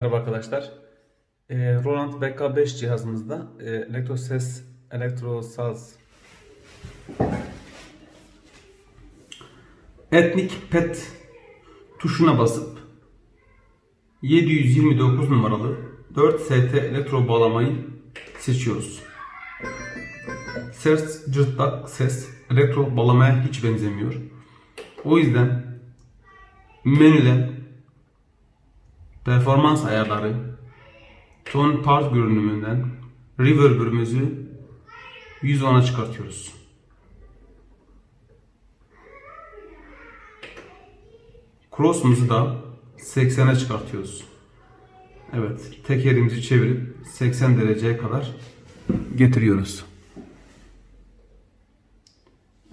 Merhaba arkadaşlar. Ee, Roland BK5 cihazımızda e, elektro ses, elektro saz etnik pet tuşuna basıp 729 numaralı 4 ST elektro bağlamayı seçiyoruz. Ses cırtlak ses elektro bağlamaya hiç benzemiyor. O yüzden menüden performans ayarları, ton part görünümünden reverb'ümüzü 110'a çıkartıyoruz. Cross'umuzu da 80'e çıkartıyoruz. Evet, tekerimizi çevirip 80 dereceye kadar getiriyoruz.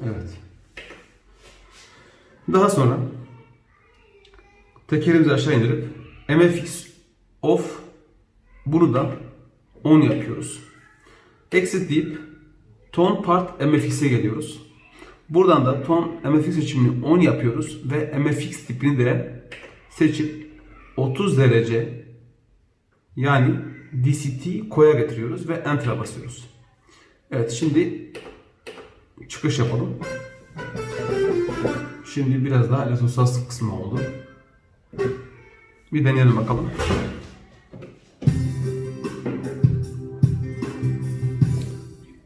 Evet. Daha sonra tekerimizi aşağı indirip MFX off bunu da 10 yapıyoruz. Exit deyip tone part MFX'e geliyoruz. Buradan da tone MFX seçimini 10 yapıyoruz ve MFX tipini de seçip 30 derece yani DCT koya getiriyoruz ve Enter'a basıyoruz. Evet şimdi çıkış yapalım. Şimdi biraz daha elektrosas kısmı oldu. Bir deneyelim bakalım.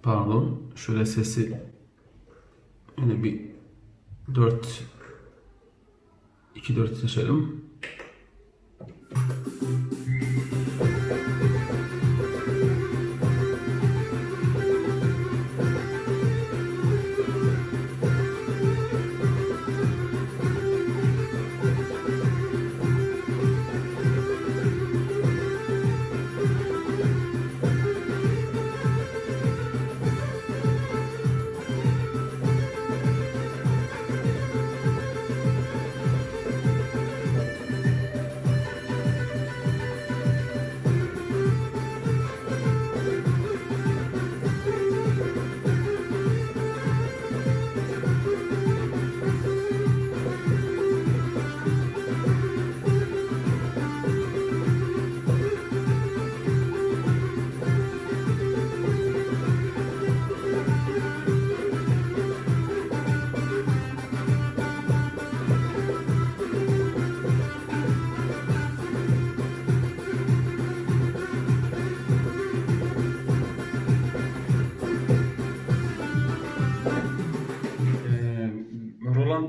Pardon. Şöyle sesi yine bir 4 2 4 seçelim.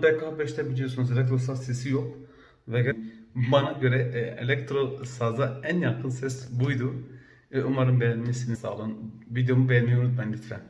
DK5'te biliyorsunuz elektrosaz sesi yok. Ve bana göre e, elektrosaza en yakın ses buydu. E, umarım beğenmişsiniz. Sağ olun. Videomu beğenmeyi unutmayın lütfen.